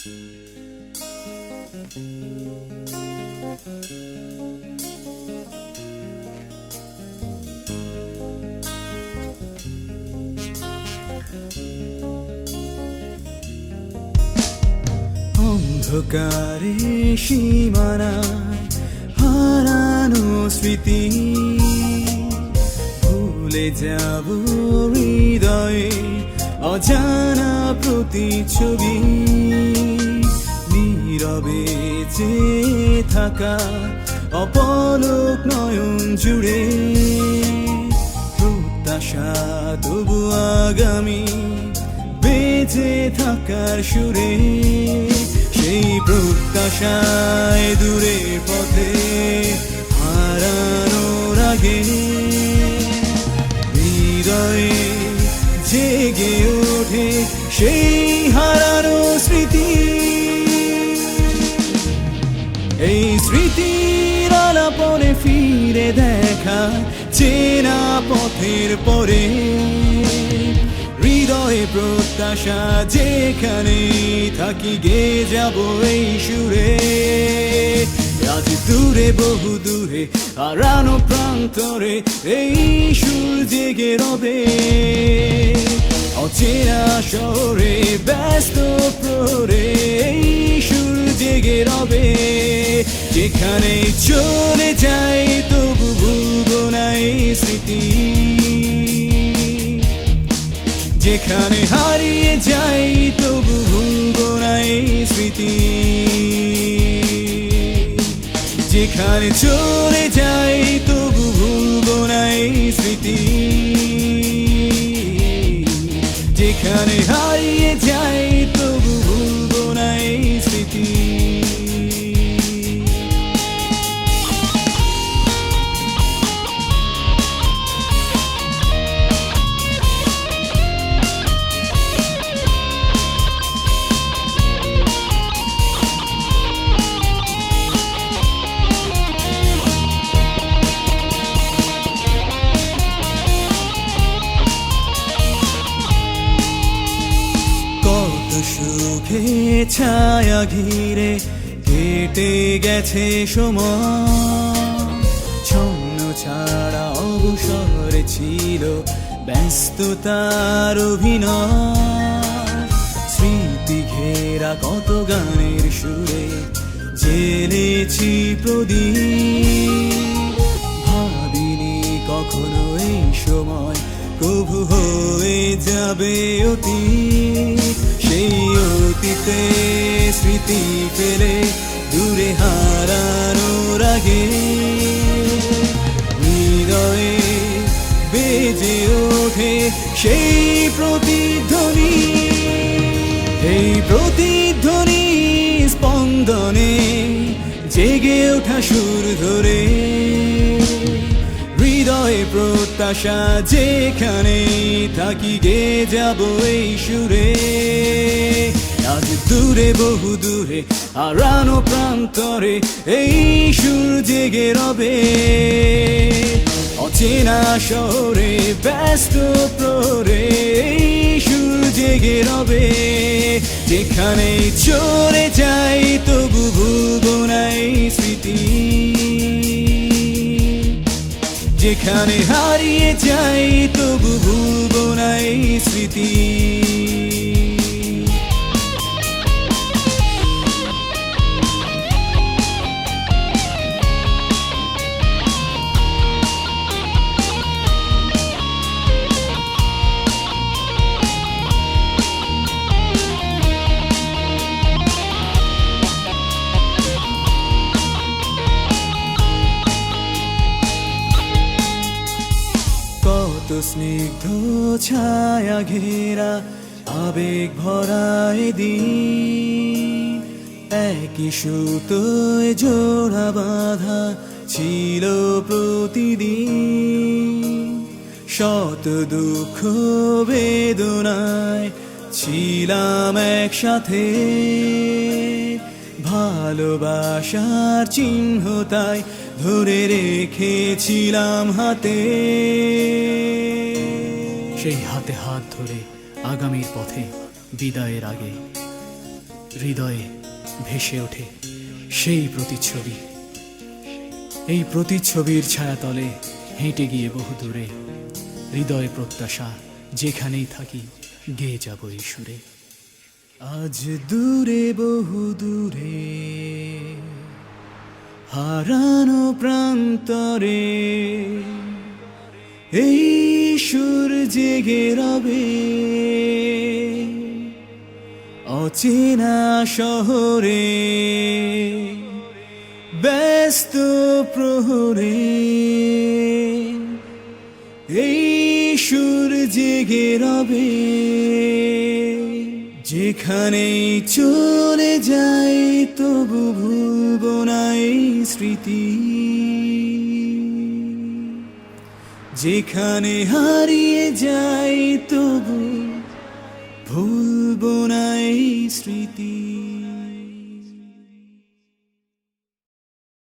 অন্ধকারে সীমানায় হারানো স্মৃতি। ভুলে যাব হৃদয়ে। অজানা প্রতিচ্ছবি নীরবে চেয়ে থাকা অপলক নয়ন জুড়ে প্রত্যাশা তবু আগামী বেঁচে থাকার সুরে সেই প্রত্যাশায় দূরে পথে হারানোর আগে ওঠে সেই হারানো স্মৃতি। এই স্মৃতির আলাপনে ফিরে দেখা চেনা পথের পরে। হৃদয়ে প্রত্যাশা যেখানে থাকি গে যাব এই সুরে। আজ দূরে বহু দূরে, হারানো প্রান্তরে এই সুর জেগে রবে। অচেনা শহরে, ব্যস্ত প্রহরে এই সুর জেগে রবে। যেখানে চলে যাই তবু ভুলবো স্মৃতি। যেখানে হারিয়ে যাই তবু ভুলবো স্মৃতি। যেখানে চলে যাই সুখে ছায়া ঘিরে কেটে গেছে সময়। ছন্ন ছাড়া অবসরে ছিল ব্যস্ততার অভিনয়। স্মৃতি ঘেরা কত গানের সুরে জেলেছি প্রদীপ। ভাবিনি কখনো এই সময় কবু হয়ে যাবে অতি সেই অতীতে স্মৃতি ফেলে দূরে হারানোর আগে হৃদয়ে বেজে ওঠে সেই প্রতিধ্বনি। এই প্রতিধ্বনি স্পন্দনে জেগে ওঠা সুর ধরে। প্রত্যাশা যেখানে থাকি গে যাব এই সুরে। আজ দূরে, বহু দূরে, হারানো প্রান্তরে এই সুর জেগে রবে। অচেনা শহরে, ব্যস্ত প্রহরে এই সুর জেগে রবে। যেখানে চলে যাই যেখানে হারিয়ে যাই তবু ভুলব না এই স্মৃতি। কত স্নিগ্ধ ছায়া ঘেরা আবেগ ভরায় দিন। একই সুতোয় জোড়া বাঁধা ছিল প্রতিদিন। শত দুঃখ বেদনায় ছিলাম একসাথে। ভালোবাসার চিহ্ন তাই ধরে রেখেছিলাম হাতে। সেই হাতে হাত ধরে আগামীর পথে, বিদায়ের আগে হৃদয়ে ভেসে ওঠে সেই প্রতিচ্ছবি। এই প্রতিচ্ছবির ছায়াতলে হেঁটে গিয়ে বহু দূরে হৃদয় প্রত্যাশা, যেখানেই থাকি গেয়ে যাব এই সুরে। আজ দূরে, বহু দূরে। হারানো প্রান্তরে এই সুর জেগে রবে। অচেনা শহরে ব্যস্ত প্রহরে এই সুর জেগে রবে। যেখানেই চলে যাই তবু ভুলব না স্মৃতি। যেখানে হারিয়ে যাই তবু ভুলব না স্মৃতি।